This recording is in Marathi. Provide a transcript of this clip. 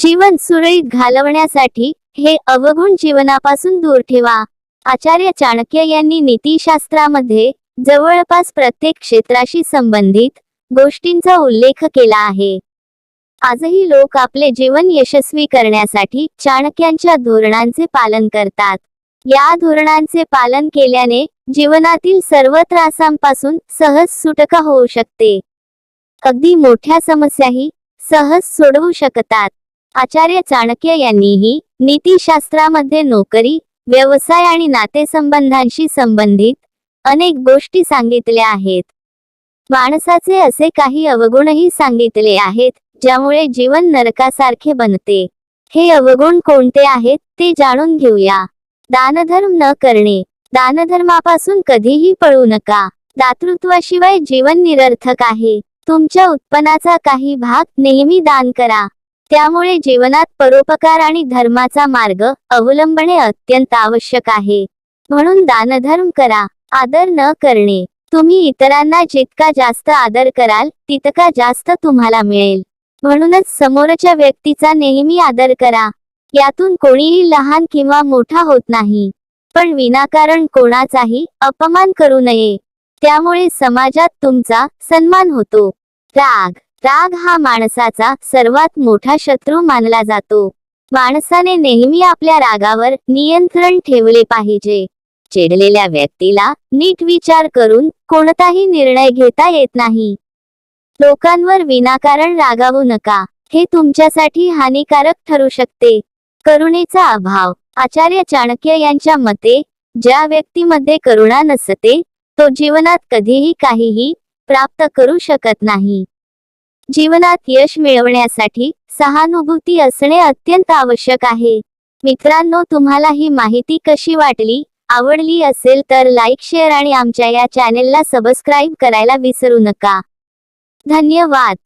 जीवन सुरळीत घालवण्यासाठी हे अवगुण जीवनापासून दूर ठेवा. आचार्य चाणक्य यांनी नीतीशास्त्रामध्ये जवळपास प्रत्येक क्षेत्राशी संबंधित गोष्टींचा उल्लेख केला आहे. आजही लोक आपले जीवन यशस्वी करण्यासाठी चाणक्यांच्या धोरणांचे पालन करतात. या धोरणांचे पालन केल्याने जीवनातील सर्व त्रासांपासून सहज सुटका होऊ शकते. अगदी मोठ्या समस्याही सहज सोडवू शकतात. आचार्य चाणक्य यांनीही नीतिशास्त्रामध्ये नोकरी व्यवसाय आणि नातेसंबंधांशी संबंधित अनेक गोष्टी सांगितल्या आहेत. माणसाचे असे काही अवगुणही सांगितले आहेत ज्यामुळे जीवन नरकासारखे बनते. हे अवगुण कोणते आहेत ते जाणून घेऊया. दानधर्म न करणे. दानधर्मापासून कधीही पळू नका. दातृत्वाशिवाय जीवन निरर्थक आहे. तुमच्या उत्पन्नाचा काही भाग नेहमी दान करा. त्यामुळे जीवनात परोपकार आणि धर्माचा मार्ग अवलंबणे अत्यंत आवश्यक आहे. म्हणून दानधर्म करा आदर न करणे. तुम्ही इतरांना जितका जास्त आदर कराल तितका जास्त तुम्हाला मिळेल. म्हणूनच समोरच्या व्यक्तीचा नेहमी आदर करा. यातून कोणीही लहान किंवा मोठा होत नाही. पण विनाकारण कोणाचाही अपमान करू नये. त्यामुळे समाजात तुमचा सन्मान होतो. राग राग हा माणसाचा सर्वात मोठा शत्रू मानला जातो. माणसाने नेहमी आपल्या रागावर नियंत्रण ठेवले पाहिजे. चिडलेल्या व्यक्तीला नीट विचार करून कोणताही निर्णय घेता येत नाही. लोकांवर विनाकारण रागावू नका. हे तुमच्यासाठी हानिकारक ठरू शकते. करुणेचा अभाव. आचार्य चाणक्य यांच्या मते ज्या व्यक्तीमध्ये करुणा नसते तो जीवनात कधीही काहीही प्राप्त करू शकत नाही. जीवनात यश मिळवण्यासाठी सहानुभूती असणे अत्यंत आवश्यक आहे. मित्रांनो तुम्हाला ही माहिती कशी वाटली आवडली असेल तर लाईक शेअर आणि आमच्या या चॅनेलला सबस्क्राईब करायला विसरू नका. धन्यवाद.